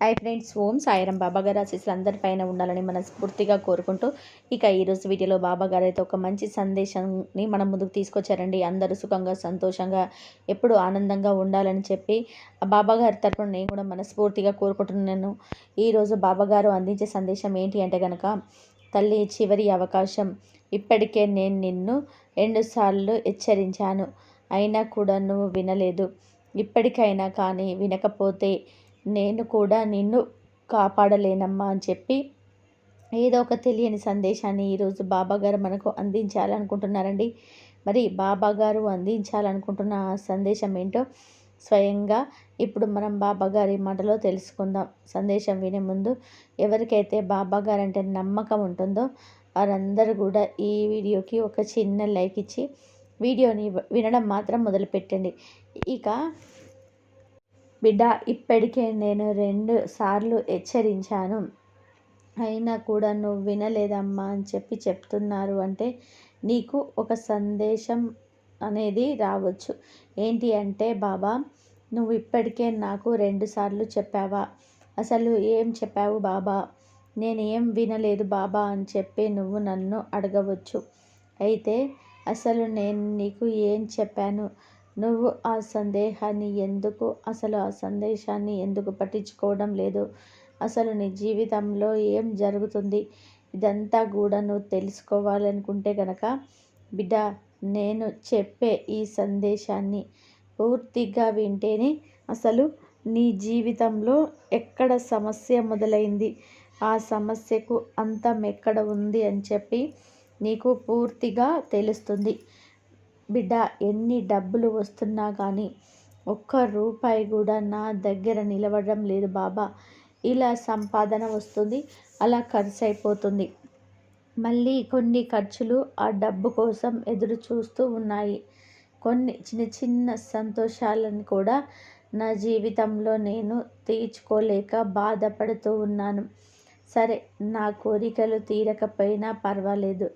Hi friends Om Sairam Baba గారు ఆశీస్సులు అందరిపైన ఉండాలని మనస్ఫూర్తిగా కోరుకుంటూ ఇక ఈరోజు వీడియోలో బాబా గారు అయితే ఒక మంచి సందేశాన్ని మనం ముందుకు తీసుకొచ్చారండి. అందరూ సుఖంగా సంతోషంగా ఎప్పుడు ఆనందంగా ఉండాలని చెప్పి బాబాగారి బాబా గారి తరపున నేను కూడా మనస్ఫూర్తిగా కోరుకుంటున్నాను. ఈరోజు బాబా గారు అందించే సందేశం ఏంటి అంటే కనుక తల్లి చివరి అవకాశం ఇప్పటికే నేను నిన్ను రెండుసార్లు హెచ్చరించాను. అయినా కూడా నువ్వు వినలేదు. ఇప్పటికైనా కానీ వినకపోతే నేను కూడా నిన్ను కాపాడలేనమ్మా అని చెప్పి ఏదో ఒక తెలియని సందేశాన్ని ఈరోజు బాబాగారు మనకు అందించాలనుకుంటున్నారండి. మరి బాబాగారు అందించాలనుకుంటున్న సందేశం ఏంటో స్వయంగా ఇప్పుడు మనం బాబాగారి మాటలో తెలుసుకుందాం. సందేశం వినే ముందు ఎవరికైతే బాబాగారు అంటే నమ్మకం ఉంటుందో వారందరూ కూడా ఈ వీడియోకి ఒక చిన్న లైక్ ఇచ్చి వీడియోని వినడం మాత్రం మొదలుపెట్టండి. ఇక బిడ్డ ఇప్పటికే నేను రెండు సార్లు హెచ్చరించాను. అయినా కూడా నువ్వు వినలేదమ్మా అని చెప్పి చెప్తున్నారు. అంటే నీకు ఒక సందేశం అనేది రావచ్చు. ఏంటి అంటే బాబా నువ్వు ఇప్పటికే నాకు రెండుసార్లు చెప్పావా? అసలు ఏం చెప్పావు బాబా? నేను ఏం వినలేదు బాబా అని చెప్పి నువ్వు నన్ను అడగవచ్చు. అయితే అసలు నేను నీకు ఏం చెప్పాను? నువ్వు ఆ సందేహాన్ని ఎందుకు అసలు ఆ సందేశాన్ని ఎందుకు పట్టించుకోవడం లేదు? అసలు నీ జీవితంలో ఏం జరుగుతుంది? ఇదంతా కూడా నువ్వు తెలుసుకోవాలనుకుంటే కనుక బిడ్డ నేను చెప్పే ఈ సందేశాన్ని పూర్తిగా వింటేనే అసలు నీ జీవితంలో ఎక్కడ సమస్య మొదలైంది? ఆ సమస్యకు అంతం ఎక్కడ ఉంది అని చెప్పి నీకు పూర్తిగా తెలుస్తుంది. బిడ్డ ఎన్ని డబ్బులు వస్తున్నా కానీ ఒక్క రూపాయి కూడా నా దగ్గర నిలవడం లేదు బాబా. ఇలా సంపాదన వస్తుంది అలా ఖర్చు అయిపోతుంది మళ్ళీ కొన్ని ఖర్చులు ఆ డబ్బు కోసం ఎదురు చూస్తూ ఉన్నాయి. కొన్ని చిన్న చిన్న సంతోషాలను కూడా నా జీవితంలో నేను తీర్చుకోలేక బాధపడుతూ ఉన్నాను. సరే నా కోరికలు తీరకపోయినా పర్వాలేదు.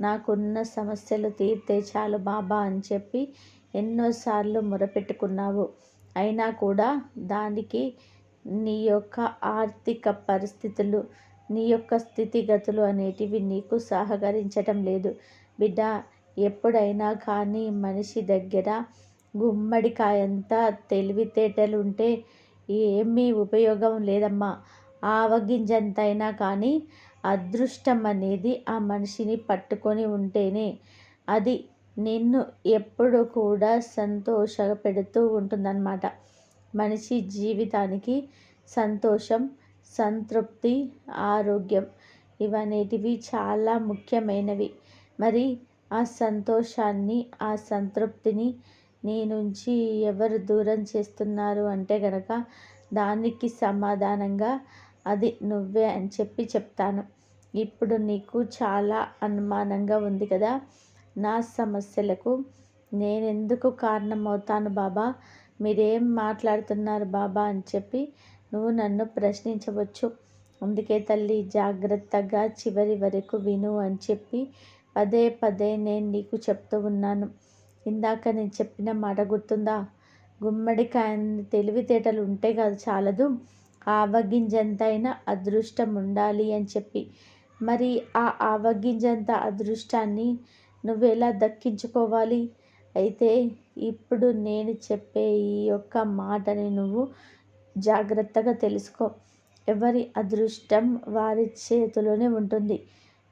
నాకున్న సమస్యలు తీర్తే చాలు బాబా అని చెప్పి ఎన్నోసార్లు మొరపెట్టుకున్నావు. అయినా కూడా దానికి నీ యొక్క ఆర్థిక పరిస్థితులు నీ యొక్క స్థితిగతులు అనేటివి నీకు సహకరించటం లేదు. బిడ్డ ఎప్పుడైనా కానీ మనిషి దగ్గర గుమ్మడికాయంత తెలివితేటలుంటే ఏమీ ఉపయోగం లేదమ్మా. ఆవగింజంతైనా కానీ అదృష్టం అనేది ఆ మనిషిని పట్టుకొని ఉంటేనే అది నిన్ను ఎప్పుడు కూడా సంతోష పెడుతూ ఉంటుందన్నమాట. మనిషి జీవితానికి సంతోషం సంతృప్తి ఆరోగ్యం ఇవనేటివి చాలా ముఖ్యమైనవి. మరి ఆ సంతోషాన్ని ఆ సంతృప్తిని నీ నుంచి ఎవరు దూరం చేస్తున్నారు అంటే గనక దానికి సమాధానంగా అది నువ్వే అని చెప్పి చెప్తాను. ఇప్పుడు నీకు చాలా అనుమానంగా ఉంది కదా? నా సమస్యలకు నేనెందుకు కారణమవుతాను బాబా? మీరేం మాట్లాడుతున్నారు బాబా అని చెప్పి నువ్వు నన్ను ప్రశ్నించవచ్చు. అందుకే తల్లి జాగ్రత్తగా చివరి వరకు విను అని చెప్పి పదే పదే నేను నీకు చెప్తూ ఉన్నాను. ఇందాక నేను చెప్పిన మాట గుర్తుందా? గుమ్మడికాయ తెలివితేటలు ఉంటే కాదు చాలదు. ఆవగింజంతైనా అదృష్టం ఉండాలి అని చెప్పి. మరి ఆ ఆవగింజంత అదృష్టాన్ని నువ్వెలా దక్కించుకోవాలి? అయితే ఇప్పుడు నేను చెప్పే ఈ యొక్క మాటని నువ్వు జాగ్రత్తగా తెలుసుకో. ఎవరి అదృష్టం వారి చేతిలోనే ఉంటుంది.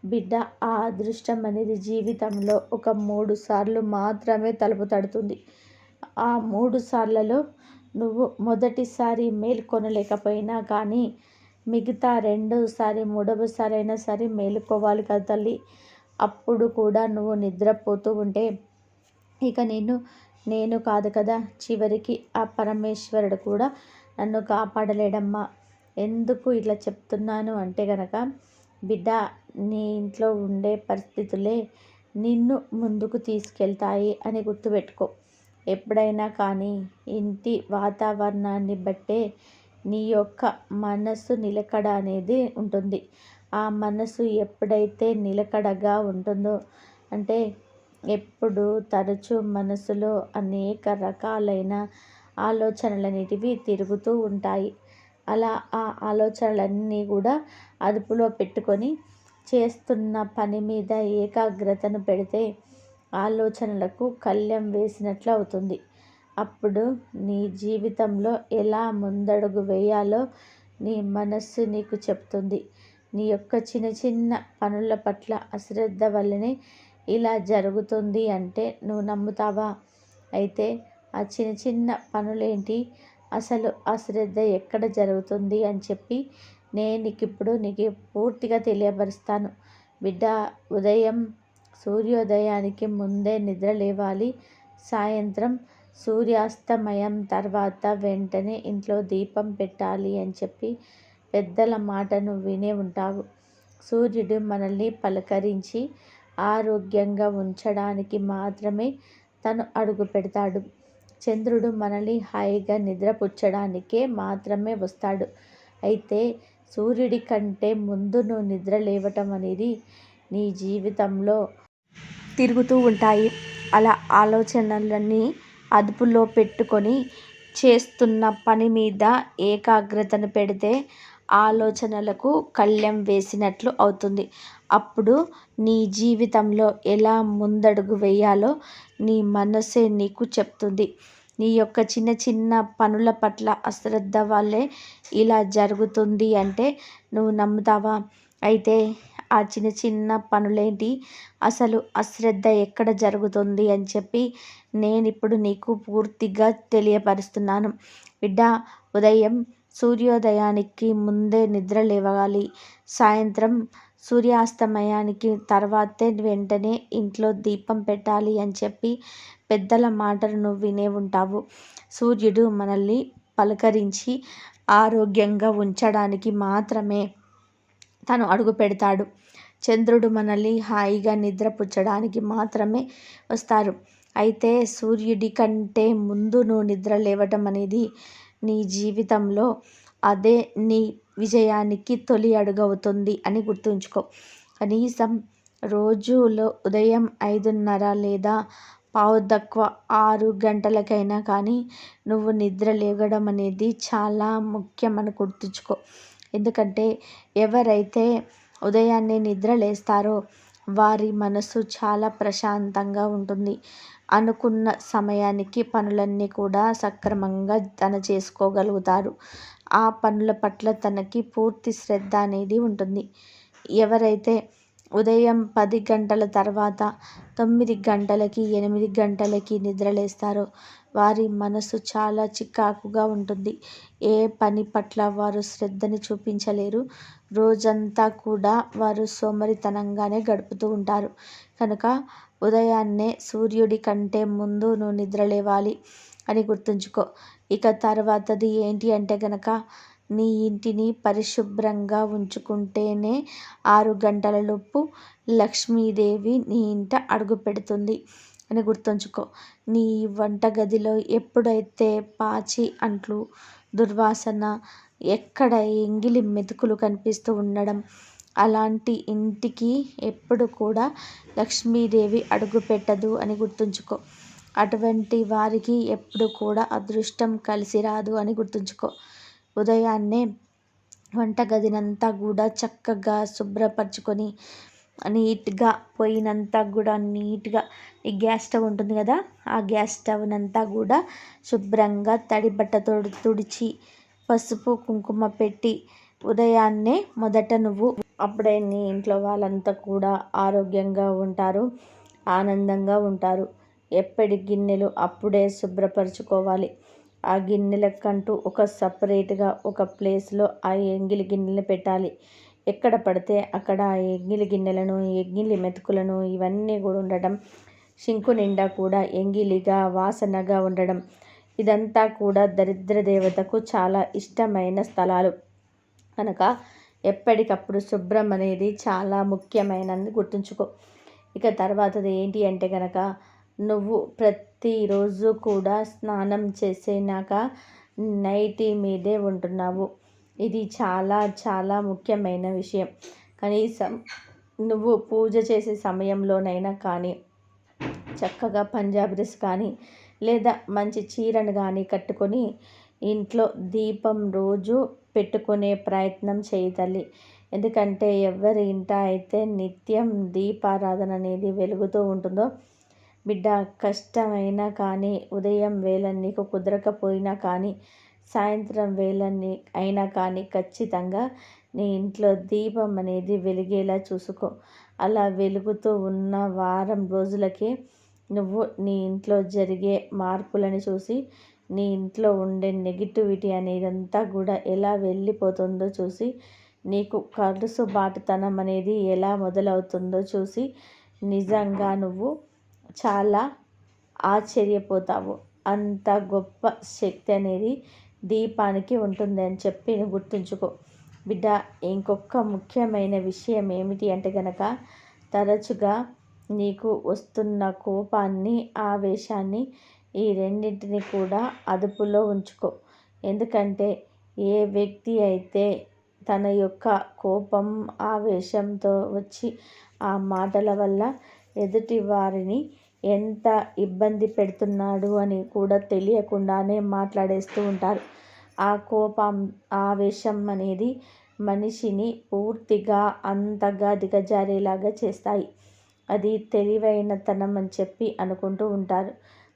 బిడ్డ ఆ అదృష్టం అనేది జీవితంలో ఒక మూడు సార్లు మాత్రమే తలుపు తడుతుంది. ఆ మూడు సార్లలో నువ్వు మొదటిసారి మేల్కొనలేకపోయినా కానీ మిగతా రెండోసారి మూడవసారి అయినా సరే మేలుకోవాలి కదా తల్లి. అప్పుడు కూడా నువ్వు నిద్రపోతూ ఉంటే ఇక నేను నేను కాదు కదా. చివరికి ఆ పరమేశ్వరుడు కూడా నన్ను కాపాడలేడమ్మా. ఎందుకు ఇట్లా చెప్తున్నాను అంటే గనక బిడ్డ నీ ఇంట్లో ఉండే పరిస్థితులే నిన్ను ముందుకు తీసుకెళ్తాయి అని గుర్తుపెట్టుకో. ఎప్పుడైనా కానీ ఇంటి వాతావరణాన్ని బట్టే నీ యొక్క మనసు నిలకడ అనేది ఉంటుంది. ఆ మనసు ఎప్పుడైతే నిలకడగా ఉంటుందో అంటే ఎప్పుడు తరచూ మనసులో అనేక రకాలైన ఆలోచనలు అనేటివి తిరుగుతూ ఉంటాయి. అలా ఆ ఆలోచనలన్నీ కూడా అదుపులో పెట్టుకొని చేస్తున్న పని మీద ఏకాగ్రతను పెడితే ఆలోచనలకు కళ్ళెం వేసినట్లు అవుతుంది అప్పుడు నీ జీవితంలో ఎలా ముందడుగు వేయాలో నీ మనస్సు నీకు చెప్తుంది. నీ యొక్క చిన్న చిన్న పనుల పట్ల అశ్రద్ధ వల్లనే ఇలా జరుగుతుంది అంటే నువ్వు నమ్ముతావా? అయితే ఆ చిన్న చిన్న పనులేంటి? అసలు అశ్రద్ధ ఎక్కడ జరుగుతుంది అని చెప్పి నేను నీకు ఇప్పుడు నీకు పూర్తిగా తెలియపరుస్తాను. బిడ్డ ఉదయం సూర్యోదయానికి ముందే నిద్ర లేవాలి. సాయంత్రం సూర్యాస్తమయం తర్వాత వెంటనే ఇంట్లో దీపం పెట్టాలి అని చెప్పి పెద్దల మాటను వినే ఉంటావు. సూర్యుడు మనల్ని పలకరించి ఆరోగ్యంగా ఉంచడానికి మాత్రమే తను అడుగు పెడతాడు. చంద్రుడు మనల్ని హాయిగా నిద్రపుచ్చడానికే మాత్రమే వస్తాడు. అయితే సూర్యుడి కంటే ముందు నువ్వు నిద్ర లేవటం అనేది నీ జీవితంలో తిరుగుతూ ఉంటాయి. అలా ఆలోచనలన్నీ అదుపులో పెట్టుకొని చేస్తున్న పని మీద ఏకాగ్రతను పెడితే ఆలోచనలకు కళ్ళెం వేసినట్లు అవుతుంది. అప్పుడు నీ జీవితంలో ఎలా ముందడుగు వేయాలో నీ మనసే నీకు చెప్తుంది. నీ యొక్క చిన్న చిన్న పనుల పట్ల అశ్రద్ధ వల్లే ఇలా జరుగుతుంది అంటే నువ్వు నమ్ముతావా? అయితే ఆ చిన్న చిన్న పనులేంటి? అసలు అశ్రద్ధ ఎక్కడ జరుగుతుంది అని చెప్పి నేను ఇప్పుడు నీకు పూర్తిగా తెలియపరుస్తున్నాను. బిడ్డ ఉదయం సూర్యోదయానికి ముందే నిద్ర లేవాలి. సాయంత్రం సూర్యాస్తమయానికి తర్వాతే వెంటనే ఇంట్లో దీపం పెట్టాలి అని చెప్పి పెద్దల మాటలను వినే ఉంటావు. సూర్యుడు మనల్ని పలకరించి ఆరోగ్యంగా ఉంచడానికి మాత్రమే తను అడుగు పెడతాడు. చంద్రుడు మనల్ని హాయిగా నిద్రపుచ్చడానికి మాత్రమే వస్తారు. అయితే సూర్యుడి కంటే ముందు నువ్వు నిద్ర లేవటం అనేది నీ జీవితంలో అదే నీ విజయానికి తొలి అడుగవుతుంది అని గుర్తుంచుకో. కనీసం రోజులో ఉదయం ఐదున్నర లేదా పావు తక్కువ ఆరు గంటలకైనా కానీ నువ్వు నిద్ర లేవడం అనేది చాలా ముఖ్యమని గుర్తుంచుకో. ఎందుకంటే ఎవరైతే ఉదయాన్నే నిద్ర లేస్తారో వారి మనసు చాలా ప్రశాంతంగా ఉంటుంది. అనుకున్న సమయానికి పనులన్నీ కూడా సక్రమంగా తన చేసుకోగలుగుతారు. ఆ పనుల పట్ల తనకి పూర్తి శ్రద్ధ అనేది ఉంటుంది. ఎవరైతే ఉదయం పది గంటల తర్వాత తొమ్మిది గంటలకి ఎనిమిది గంటలకి నిద్రలేస్తారు వారి మనసు చాలా చికాకుగా ఉంటుంది. ఏ పని పట్ల వారు శ్రద్ధని చూపించలేరు. రోజంతా కూడా వారు సోమరితనంగానే గడుపుతూ ఉంటారు. కనుక ఉదయాన్నే సూర్యుడి కంటే ముందు నువ్వు నిద్ర లేవాలి అని గుర్తుంచుకో. ఇక తర్వాతది ఏంటి అంటే కనుక నీ ఇంటిని పరిశుభ్రంగా ఉంచుకుంటేనే ఆరు గంటలలోపు లక్ష్మీదేవి నీ ఇంట అడుగు పెడుతుంది. అని గుర్తుంచుకో. నీ వంటగదిలో ఎప్పుడైతే పాచి అంట్లు దుర్వాసన ఎక్కడ ఎంగిలి మెతుకులు కనిపిస్తూ ఉండడం అలాంటి ఇంటికి ఎప్పుడు కూడా లక్ష్మీదేవి అడుగు పెట్టదు అని గుర్తుంచుకో. అటువంటి వారికి ఎప్పుడు కూడా అదృష్టం కలిసి రాదు అని గుర్తుంచుకో. ఉదయాన్నే వంటగదినంతా కూడా చక్కగా శుభ్రపరచుకొని నీట్గా పోయినంతా కూడా నీట్గా ఈ గ్యాస్ స్టవ్ ఉంటుంది కదా ఆ గ్యాస్ స్టవ్నంతా కూడా శుభ్రంగా తడి బట్టతో తుడిచి పసుపు కుంకుమ పెట్టి ఉదయాన్నే మొదట నువ్వు అప్పుడే నీ ఇంట్లో వాళ్ళంతా కూడా ఆరోగ్యంగా ఉంటారు ఆనందంగా ఉంటారు. ఎప్పటి గిన్నెలు అప్పుడే శుభ్రపరచుకోవాలి. ఆ గిన్నెలకంటూ ఒక సపరేట్గా ఒక ప్లేస్లో ఆ ఎంగిలి గిన్నెలు పెట్టాలి. ఎక్కడ పడితే అక్కడ ఆ ఎంగిలి గిన్నెలను ఎంగిలి మెతుకులను ఇవన్నీ కూడా ఉండటం షింకు నిండా కూడా ఎంగిలిగా వాసనగా ఉండడం ఇదంతా కూడా దరిద్ర దేవతకు చాలా ఇష్టమైన స్థలాలు. కనుక ఎప్పటికప్పుడు శుభ్రం అనేది చాలా ముఖ్యమైనది గుర్తుంచుకో. ఇక తర్వాతది ఏంటి అంటే కనుక నువ్వు ప్రతిరోజు కూడా స్నానం చేసినాక నైటీ మీదే ఉంటున్నావు. ఇది చాలా చాలా ముఖ్యమైన విషయం. కనీసం నువ్వు పూజ చేసే సమయంలోనైనా కానీ చక్కగా పంజాబ్ డ్రెస్ కానీ లేదా మంచి చీరను కానీ కట్టుకొని ఇంట్లో దీపం రోజు పెట్టుకునే ప్రయత్నం చేయి తల్లి. ఎందుకంటే ఎవరి ఇంట అయితే నిత్యం దీపారాధన అనేది వెలుగుతూ ఉంటుందో బిడ్డ కష్టమైనా కానీ ఉదయం వేళ నీకు కుదరకపోయినా కానీ సాయంత్రం వేళ అయినా కానీ ఖచ్చితంగా నీ ఇంట్లో దీపం అనేది వెలిగేలా చూసుకో. అలా వెలుగుతూ ఉన్న వారం రోజులకే నువ్వు నీ ఇంట్లో జరిగే మార్పులను చూసి నీ ఇంట్లో ఉండే నెగిటివిటీ అనేదంతా కూడా ఎలా వెళ్ళిపోతుందో చూసి నీకు కలుసుబాటుతనం అనేది ఎలా మొదలవుతుందో చూసి నిజంగా నువ్వు చాలా ఆశ్చర్యపోతావు. అంత గొప్ప శక్తి అనేది దీపానికి ఉంటుంది అని చెప్పి గుర్తుంచుకో. బిడ్డ ఇంకొక ముఖ్యమైన విషయం ఏమిటి అంటే కనుక తరచుగా నీకు వస్తున్న కోపాన్ని ఆవేశాన్ని ఈ రెండింటిని కూడా అదుపులో ఉంచుకో. ఎందుకంటే ఏ వ్యక్తి అయితే తన యొక్క కోపం ఆవేశంతో వచ్చి ఆ మాటల వల్ల ఎదుటి వారిని ఎంత ఇబ్బంది పెడుతున్నాడు అని కూడా తెలియకుండానే మాట్లాడేస్తూ ఉంటారు. ఆ కోపం ఆవేశం అనేది మనిషిని పూర్తిగా అంతగా దిగజారేలాగా చేస్తాయి. అది తెలివైన తనం అని చెప్పి అనుకుంటూ ఉంటారు.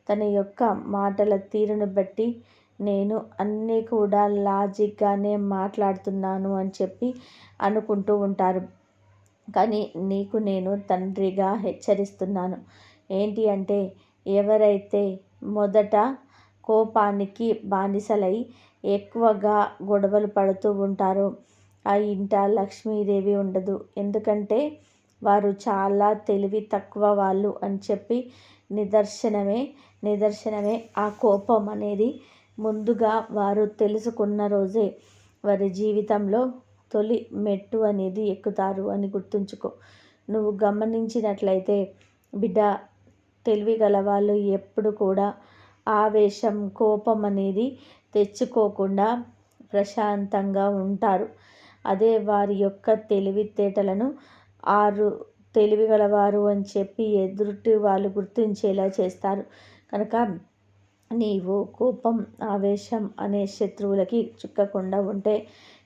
తన యొక్క మాటల తీరును బట్టి నేను అన్నీ కూడా లాజిక్గానే మాట్లాడుతున్నాను అని చెప్పి అనుకుంటూ ఉంటారు. కానీ నీకు నేను తండ్రిగా హెచ్చరిస్తున్నాను. ఏంటి అంటే ఎవరైతే మొదట కోపానికి బానిసలై ఎక్కువగా గొడవలు పడుతూ ఉంటారో ఆ ఇంట లక్ష్మీదేవి ఉండదు. ఎందుకంటే వారు చాలా తెలివి తక్కువ వాళ్ళు అని చెప్పి నిదర్శనమే నిదర్శనమే ఆ కోపం అనేది ముందుగా వారు తెలుసుకున్న రోజే వారి జీవితంలో తొలి మెట్టు అనేది ఎక్కుతారు అని గుర్తుంచుకో. నువ్వు గమనించినట్లయితే బిడ్డ తెలివి గలవాళ్ళు ఎప్పుడు కూడా ఆవేశం కోపం అనేది తెచ్చుకోకుండా ప్రశాంతంగా ఉంటారు. అదే వారి యొక్క తెలివితేటలను ఆరు తెలివి గలవారు అని చెప్పి ఎదుటి వాళ్ళు గుర్తించేలా చేస్తారు. కనుక నీవు కోపం ఆవేశం అనే శత్రువులకి చిక్కకుండా ఉంటే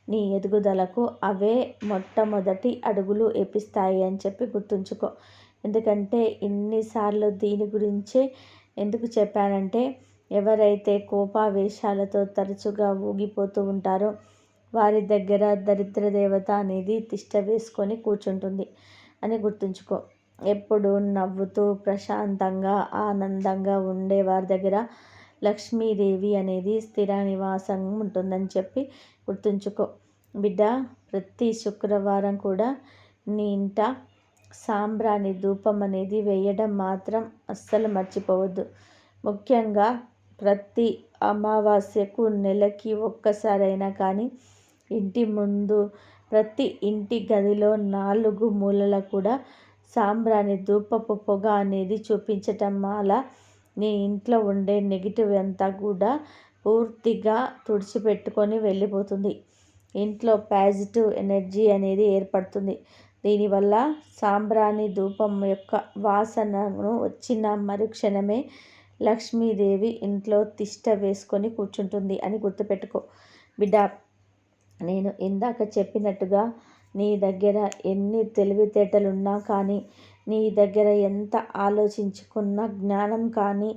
నీ ఎదుగుదలకు అవే మొట్టమొదటి అడుగులు ఏపిస్తాయి అని చెప్పి గుర్తుంచుకో. ఎందుకంటే ఇన్నిసార్లు దీని గురించే ఎందుకు చెప్పానంటే ఎవరైతే కోపావేశాలతో తరచుగా ఊగిపోతూ ఉంటారో వారి దగ్గర దరిద్ర దేవత అనేది తిష్ట వేసుకొని కూర్చుంటుంది అని గుర్తుంచుకో. ఎప్పుడు నవ్వుతూ ప్రశాంతంగా ఆనందంగా ఉండే వారి దగ్గర లక్ష్మీదేవి అనేది స్థిర నివాసం ఉంటుందని చెప్పి గుర్తుంచుకో. బిడ్డ ప్రతి శుక్రవారం కూడా నీ ఇంట సాంబ్రాణి ధూపం అనేది వేయడం మాత్రం అస్సలు మర్చిపోవద్దు. ముఖ్యంగా ప్రతి అమావాస్యకు నెలకి ఒక్కసారైనా కానీ ఇంటి ముందు ప్రతి ఇంటి గదిలో నాలుగు మూలల కూడా సాంబ్రాణి ధూపపు పొగ అనేది చూపించటం వల్ల నీ ఇంట్లో ఉండే నెగిటివ్ అంతా కూడా పూర్తిగా తుడిచిపెట్టుకొని వెళ్ళిపోతుంది. ఇంట్లో పాజిటివ్ ఎనర్జీ అనేది ఏర్పడుతుంది. దీనివల్ల సాంబ్రాణి ధూపం యొక్క వాసనను వచ్చిన మరుక్షణమే లక్ష్మీదేవి ఇంట్లో తిష్ట వేసుకొని కూర్చుంటుంది అని గుర్తుపెట్టుకో. బిడ్డ నేను ఇందాక చెప్పినట్టుగా నీ దగ్గర ఎన్ని తెలివితేటలున్నా కానీ నీ దగ్గర ఎంత ఆలోచించుకున్న జ్ఞానం కానీ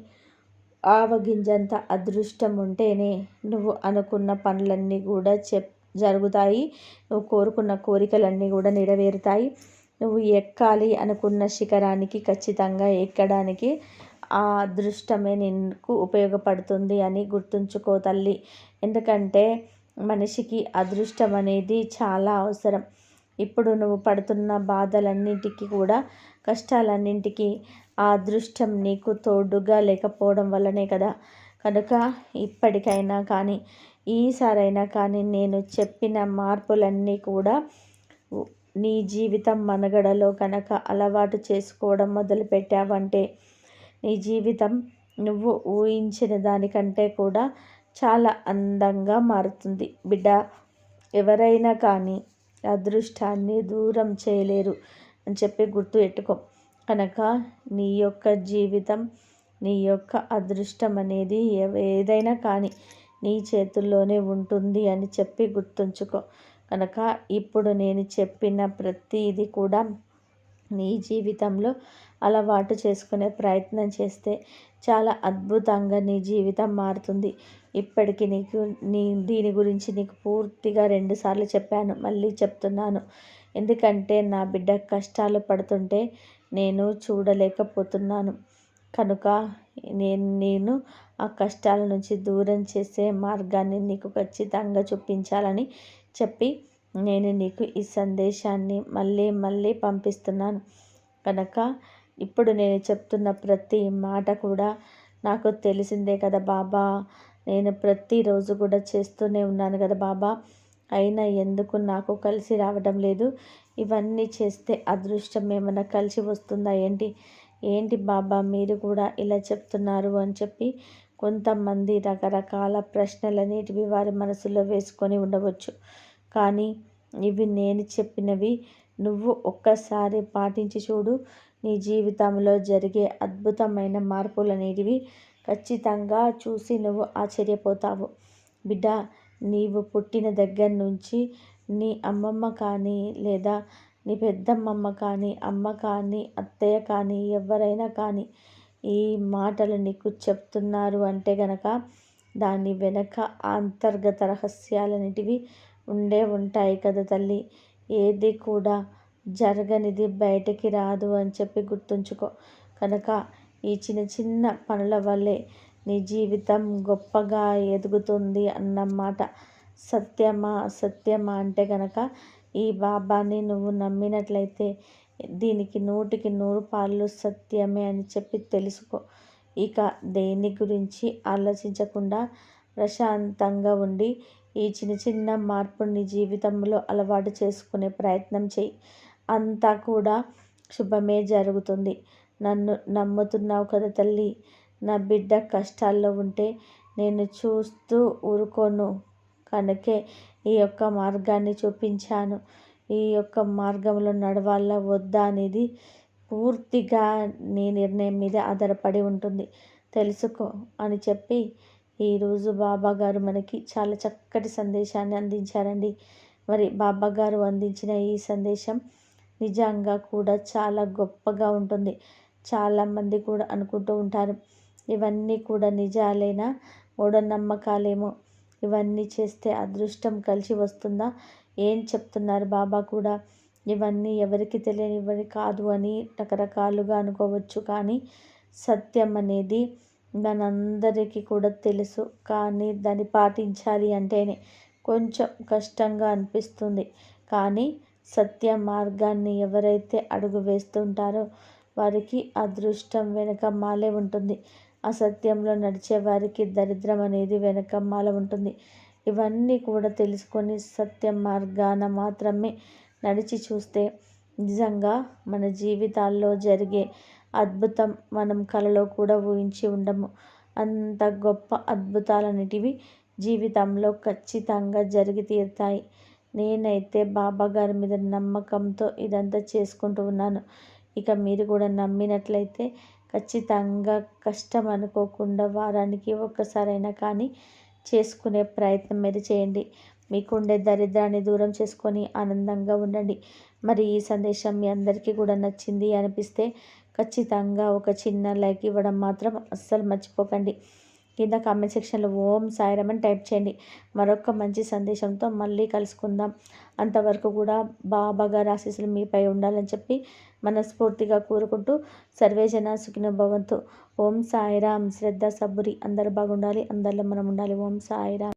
ఆవగింజంత అదృష్టం ఉంటేనే నువ్వు అనుకున్న పనులన్నీ కూడా చెప్ జరుగుతాయి. నువ్వు కోరుకున్న కోరికలన్నీ కూడా నెరవేరుతాయి. నువ్వు ఎక్కాలి అనుకున్న శిఖరానికి ఖచ్చితంగా ఎక్కడానికి ఆ అదృష్టమే నీకు ఉపయోగపడుతుంది అని గుర్తుంచుకో తల్లి. ఎందుకంటే మనిషికి అదృష్టం అనేది చాలా అవసరం. ఇప్పుడు నువ్వు పడుతున్న బాధలన్నింటికి కూడా కష్టాలన్నింటికి ఆ అదృష్టం నీకు తోడుగా లేకపోవడం వల్లనే కదా. కనుక ఇప్పటికైనా కానీ ఈసారైనా కానీ నేను చెప్పిన మార్పులన్నీ కూడా నీ జీవితం మనగడలో కనుక అలవాటు చేసుకోవడం మొదలుపెట్టావంటే నీ జీవితం నువ్వు ఊహించిన దానికంటే కూడా చాలా అందంగా మారుతుంది. బిడ్డ ఎవరైనా కానీ అదృష్టాన్ని దూరం చేయలేరు అని చెప్పి గుర్తు పెట్టుకో. కనుక నీ యొక్క జీవితం నీ యొక్క అదృష్టం అనేది ఏదైనా కానీ నీ చేతుల్లోనే ఉంటుంది అని చెప్పి గుర్తుంచుకో. కనుక ఇప్పుడు నేను చెప్పిన ప్రతిదీ కూడా నీ జీవితంలో అలవాటు చేసుకునే ప్రయత్నం చేస్తే చాలా అద్భుతంగా నీ జీవితం మారుతుంది. ఇప్పటికి నీకు నీ దీని గురించి నీకు పూర్తిగా రెండుసార్లు చెప్పాను మళ్ళీ చెప్తున్నాను. ఎందుకంటే నా బిడ్డ కష్టాలు పడుతుంటే నేను చూడలేకపోతున్నాను. కనుక నేను నేను ఆ కష్టాల నుంచి దూరం చేసే మార్గాన్ని నీకు ఖచ్చితంగా చూపించాలని చెప్పి నేను నీకు ఈ సందేశాన్ని మళ్ళీ మళ్ళీ పంపిస్తున్నాను. కనుక ఇప్పుడు నేను చెప్తున్న ప్రతి మాట కూడా నాకు తెలిసిందే కదా బాబా. నేను ప్రతిరోజు కూడా చేస్తూనే ఉన్నాను కదా బాబా. అయినా ఎందుకు నాకు కలిసి రావడం లేదు? ఇవన్నీ చేస్తే అదృష్టం ఏమైనా కలిసి వస్తుందా? ఏంటి? ఏంటి బాబా మీరు కూడా ఇలా చెప్తున్నారు అని చెప్పి కొంతమంది రకరకాల ప్రశ్నలన్నిటివి వారి మనసులో వేసుకొని ఉండవచ్చు. కానీ ఇవి నేను చెప్పినవి నువ్వు ఒక్కసారి పాటించి చూడు. నీ జీవితంలో జరిగే అద్భుతమైన మార్పులు అనేటివి ఖచ్చితంగా చూసి నువ్వు ఆశ్చర్యపోతావు. బిడ్డ నీవు పుట్టిన దగ్గర నుంచి నీ అమ్మమ్మ కానీ లేదా నీ పెద్దమ్మమ్మ కానీ అమ్మ కానీ అత్తయ్య కానీ ఎవరైనా కానీ ఈ మాటలు నీకు చెప్తున్నారు అంటే గనక దాని వెనక అంతర్గత రహస్యాలన్నిటివి ఉండే ఉంటాయి కదా తల్లి. ఏది కూడా జరగనిది బయటికి రాదు అని చెప్పి గుర్తుంచుకో. కనుక ఈ చిన్న చిన్న పనుల వల్లే నీ జీవితం గొప్పగా ఎదుగుతుంది అన్నమాట సత్యమా? సత్యమా అంటే కనుక ఈ బాబాని నువ్వు నమ్మినట్లయితే దీనికి నూటికి నూరు పాళ్ళు సత్యమే అని చెప్పి తెలుసుకో. ఇక దేని గురించి ఆలోచించకుండా ప్రశాంతంగా ఉండి ఈ చిన్న చిన్న మార్పుని జీవితంలో అలవాటు చేసుకునే ప్రయత్నం చేయి. అంతా కూడా శుభమే జరుగుతుంది. నన్ను నమ్ముతున్నావు కదా తల్లి. నా బిడ్డ కష్టాల్లో ఉంటే నేను చూస్తూ ఊరుకోను. కనుకే ఈ యొక్క మార్గాన్ని చూపించాను. ఈ యొక్క మార్గంలో నడవాలా వద్దా అనేది పూర్తిగా నీ నిర్ణయం మీద ఆధారపడి ఉంటుంది. తెలుసుకో అని చెప్పి ఈరోజు బాబా గారు మనకి చాలా చక్కటి సందేశాన్ని అందించారండి. మరి బాబా గారు అందించిన ఈ సందేశం నిజంగా కూడా చాలా గొప్పగా ఉంటుంది. చాలామంది కూడా అనుకుంటూ ఉంటారు. ఇవన్నీ కూడా నిజాలేనా? మూఢనమ్మకాలేమో. ఇవన్నీ చేస్తే అదృష్టం కలిసి వస్తుందా? ఏం చెప్తున్నారు బాబా కూడా? ఇవన్నీ ఎవరికి తెలియనివ్వని కాదు అని రకరకాలుగా అనుకోవచ్చు కానీ సత్యం అనేది మనందరికీ కూడా తెలుసు కానీ దాన్ని పాటించాలి అంటేనే కొంచెం కష్టంగా అనిపిస్తుంది. కానీ సత్య మార్గాన్ని ఎవరైతే అడుగు వేస్తుంటారో వారికి అదృష్టం వెనకమ్మాలే ఉంటుంది. అసత్యంలో నడిచే వారికి దరిద్రం అనేది వెనకమ్మాల ఉంటుంది. ఇవన్నీ కూడా తెలుసుకొని సత్యం మార్గాన మాత్రమే నడిచి చూస్తే నిజంగా మన జీవితాల్లో జరిగే అద్భుతం మనం కలలో కూడా ఊహించి ఉండము. అంత గొప్ప అద్భుతాలన్నిటివి జీవితంలో ఖచ్చితంగా జరిగి తీరుతాయి. నేనైతే బాబా గారి మీద నమ్మకంతో ఇదంతా చేసుకుంటూ ఉన్నాను. ఇక మీరు కూడా నమ్మినట్లయితే ఖచ్చితంగా కష్టం అనుకోకుండా వారానికి ఒక్కసారైనా కానీ చేసుకునే ప్రయత్నం మీరు చేయండి. మీకుండే దరిద్రాన్ని దూరం చేసుకొని ఆనందంగా ఉండండి. మరి ఈ సందేశం మీ అందరికీ కూడా నచ్చింది అనిపిస్తే ఖచ్చితంగా ఒక చిన్న లైక్ ఇవ్వడం మాత్రం అస్సలు మర్చిపోకండి. కింద కామెంట్ సెక్షన్లో ఓం సాయిరామ్ అని టైప్ చేయండి. మరొక మంచి సందేశంతో మళ్ళీ కలుసుకుందాం. అంతవరకు కూడా బాబా గారి ఆశీస్సులు మీపై ఉండాలని చెప్పి మనస్ఫూర్తిగా కోరుకుంటూ సర్వేజన సుఖిన భవంతు. ఓం సాయిరామ్. శ్రద్ధ సబ్బురి. అందరు బాగుండాలి. అందరిలో మనం ఉండాలి. ఓం సాయిరామ్.